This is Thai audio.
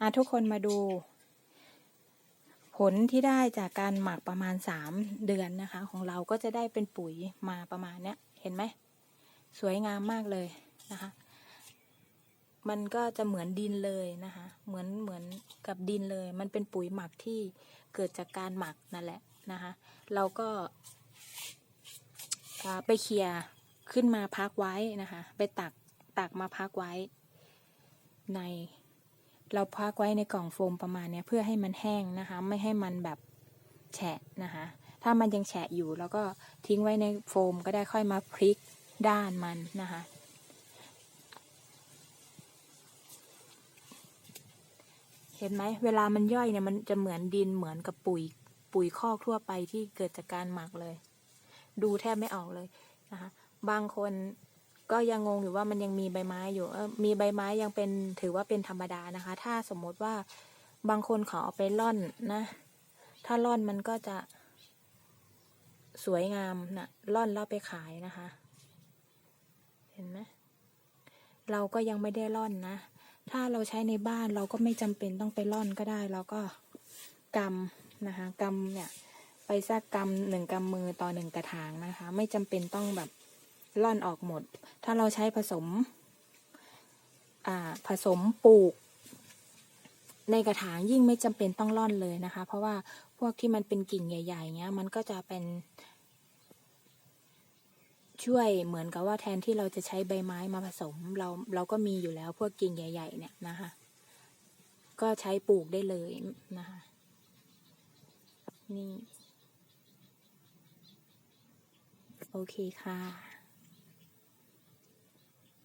อะทุกคนมาดู ผลที่ได้จากการหมักประมาณสามเดือนนะคะ ของเราก็จะได้เป็นปุ๋ยมาประมาณเนี้ยเห็นไหมสวยงามมากเลยนะคะ มันก็จะเหมือนดินเลยนะคะ เหมือนเหมือนกับดินเลย มันเป็นปุ๋ยหมักที่เกิดจากการหมักนั่นแหละนะคะ เราก็ไปเคลียร์ขึ้นมาพักไว้นะคะ ไปตักตักมาพักไว้ใน เราพักไว้ในกล่องโฟมประมาณเนี้ยเพื่อให้มันแห้งนะคะ ไม่ให้มันแบบแฉะนะคะ ถ้ามันยังแฉะอยู่แล้วก็ทิ้งไว้ในโฟมก็ได้ค่อยมาพลิกด้านมันนะคะ เห็นไหมเวลามันย่อยเนี่ยมันจะเหมือนดินเหมือนกับปุ๋ยปุ๋ยคอกทั่วไปที่เกิดจากการหมักเลย ดูแทบไม่ออกเลยนะคะ บางคน ก็ยังงงอยู่ว่ามันยังมีใบไม้อยู่มีใบไม้ยังเป็นถือว่าเป็นธรรมดานะคะ ถ้าสมมติว่าบางคนขาเอาไปล่อนนะ ถ้าล่อนมันก็จะ สวยงามนะล่อนแล้วไปขายนะคะ เห็นไหมเราก็ยังไม่ได้ล่อนนะ ถ้าเราใช้ในบ้านเราก็ไม่จำเป็นต้องไปล่อนก็ได้ เราก็กำนะคะกำเนี่ย ไปสักกำหนึ่งกำมือต่อหนึ่งกระถางนะคะ ไม่จำเป็นต้องแบบ ล่อนออกหมด ถ้าเราใช้ผสมผสมปลูก ในกระถางยิ่งไม่จำเป็นต้องล่อนเลยนะคะ เพราะว่าพวกที่มันเป็นกิ่งใหญ่ ๆเงี้ยมันก็จะเป็น ช่วยเหมือนกับว่าแทนที่เราจะใช้ใบไม้มาผสม เราเราก็มีอยู่แล้วพวกกิ่งใหญ่ ๆ เนี่ยนะคะ ก็ใช้ปลูกได้เลยนะคะ นี่ โอเคค่ะ